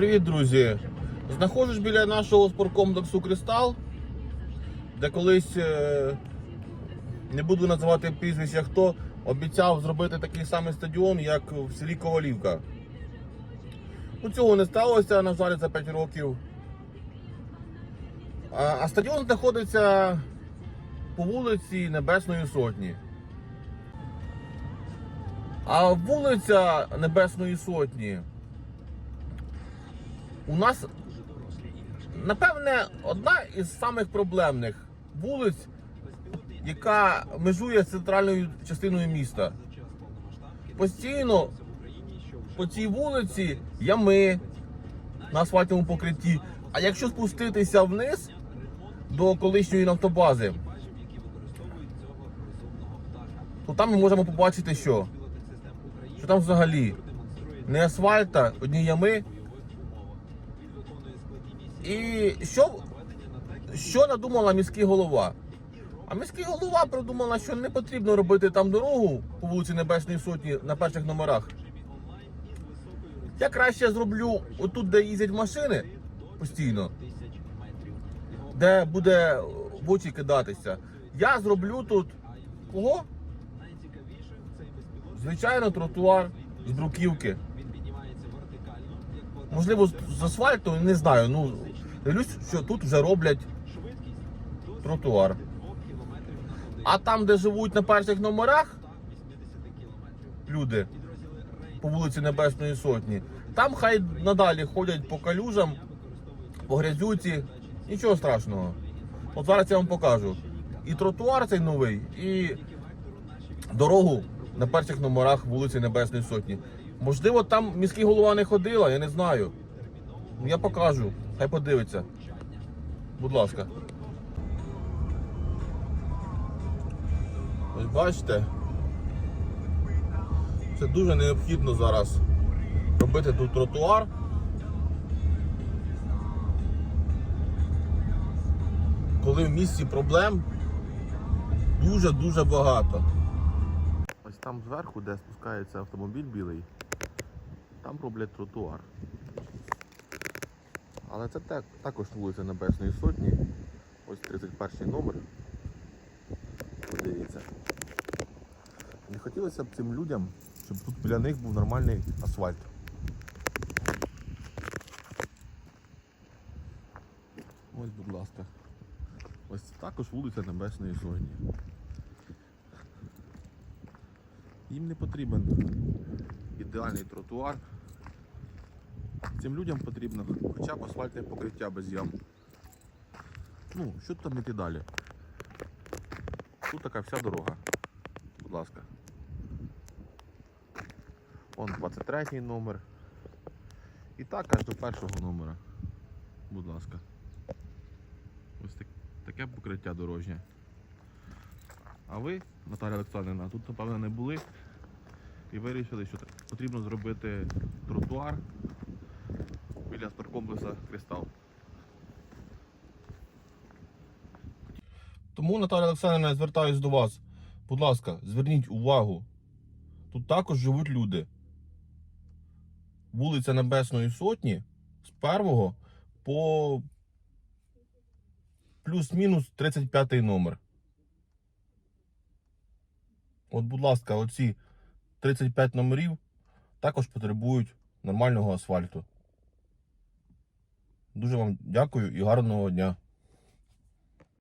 Привіт, друзі! Знаходжусь біля нашого спорткомплексу Кристал, де колись е, не буду називати прізвище хто, обіцяв зробити такий самий стадіон, як в селі Ковалівка. Ну, цього не сталося, на жаль, за 5 років. А, а стадіон знаходиться по вулиці Небесної Сотні. А вулиця Небесної Сотні у нас, напевне, одна із самих проблемних вулиць, яка межує з центральною частиною міста. Постійно по цій вулиці ями на асфальтовому покритті. А якщо спуститися вниз до колишньої нафтобази, то там ми можемо побачити, що, що там взагалі не асфальта, одні ями. І що, що надумала міський голова? А міський голова придумала, що не потрібно робити там дорогу по вулиці Небесної Сотні на перших номерах. Я краще зроблю отут, де їздять машини постійно, де буде в очі кидатися. Я зроблю тут кого? Звичайно, тротуар з бруківки. Можливо, з- асфальту, не знаю. Ну, дивлюсь, що тут вже роблять тротуар. А там, де живуть на перших номерах люди по вулиці Небесної Сотні, там хай надалі ходять по калюжам, по грязюці. Нічого страшного. От зараз я вам покажу. І тротуар цей новий, і дорогу на перших номерах вулиці Небесної Сотні. Можливо, там міський голова не ходила, я не знаю. Ну, Я покажу, хай подивиться. Будь ласка. Ось бачите. Це дуже необхідно зараз робити тут тротуар. Коли в місті проблем дуже-дуже багато. Ось там зверху, де спускається автомобіль білий, там роблять тротуар. Але це так, також вулиця Небесної Сотні. Ось 31 номер. Подивіться. Не хотілося б цим людям, щоб тут біля них був нормальний асфальт. Ось, будь ласка. Ось це також вулиця Небесної Сотні. Їм не потрібен ідеальний тротуар. Цим людям потрібно хоча б асфальтне покриття без ям. Ну, що там іти далі? Тут така вся дорога. Будь ласка. Вон 23 номер. І так аж до першого номера. Будь ласка. Ось так, таке покриття дорожнє. А ви, Наталя Олександрівна, тут, напевно, не були і вирішили, що потрібно зробити тротуар біля спорткомплексу Кристал. Тому, Наталя Олександрівна, я звертаюся до вас. Будь ласка, зверніть увагу. Тут також живуть люди. Вулиця Небесної Сотні з першого по плюс-мінус 35 номер. От, будь ласка, оці 35 номерів також потребують нормального асфальту. Дуже вам дякую і гарного дня.